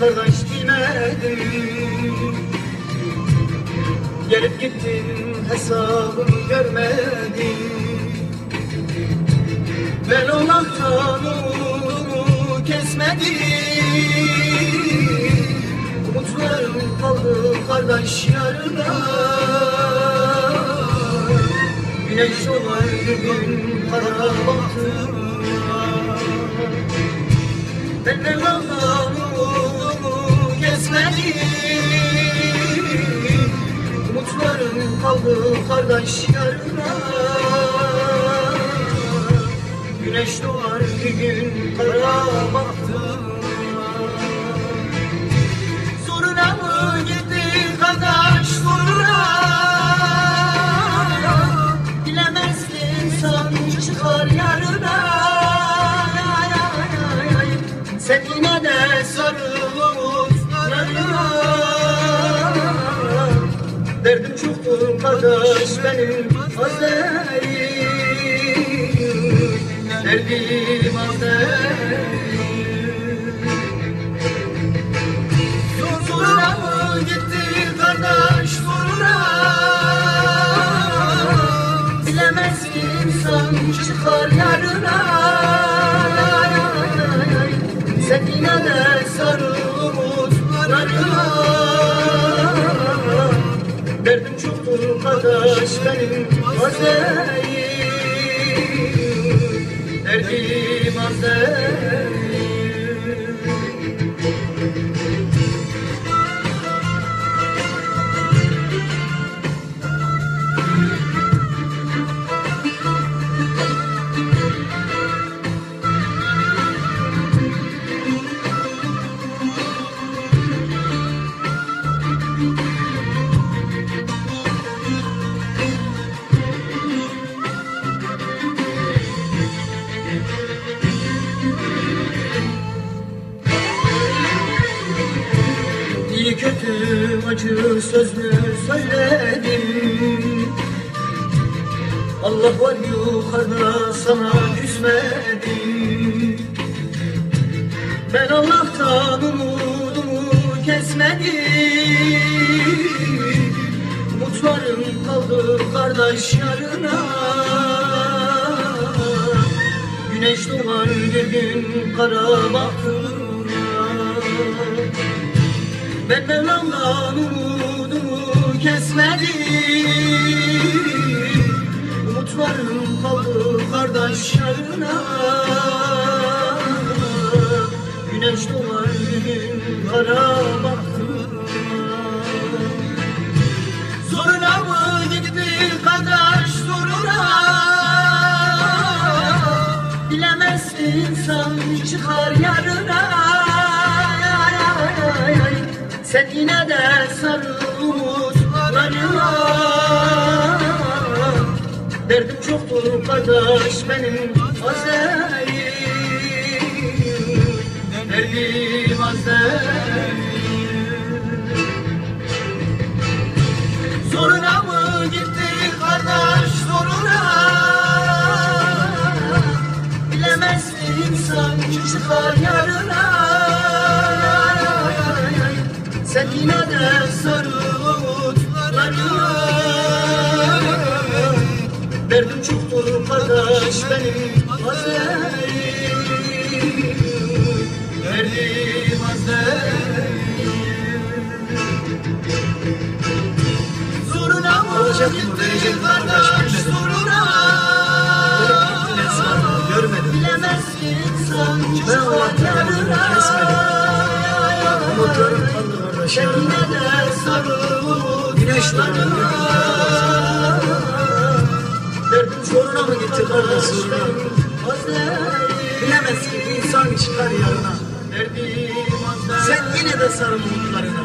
kardeş bilmedim. Gelip gittin hesabımı görmedim Ben olmaktan umudumu kesmedim. Umutlarım kaldı kardeş yarına. Güneş bir gün kara bahtım Kaldı kardeş yarına. Güneş doğar bir gün kara baktım Zoruna mı gitti kardeş zoruna Bilemezsin insan çıkar yarına. Sen yine de sarıl kardeş benim Azeri Derdim Azeri Zoruna mı gitti kardeş zoruna Bilemez insan çıkar yarına çoktur kardeş benim Azeri Derdim Azeri İyi kötü acı söz mü söyledim. Allah var yukarıda sana küsmedim Ben Allah'tan umudumu kesmedim. Umutlarım kaldı kardeş yarına. Güneş doğar bir gün kara bahtına Mevlam'dan umudumu kesmedim Umutlarım kaldı kardeş yarına Güneş doğar gün kara Sen yine de sarıl umutlarına Derdim çoktur kardeş benim Azeri Derdim Azeri Zoruna mı gitti kardeş zoruna? Bilemezsin insan çıkar yarına Sen yine de sarıl umutlarına Derdim çoktur kardeş benim Azeri Derdim Azeri Zoruna mı Alacak mı, verecek mi kardeş? Zoruna. Görmedim. Bilemez ki insan Ben Allah'tan kesmedim. Umutlarım kaldı kardeş yarına Kendine de sarıl Güneş kara Derdim Zoruna mı gitti Bilemez ki insan çıkar yarına Sen yine de sarıl umutlarına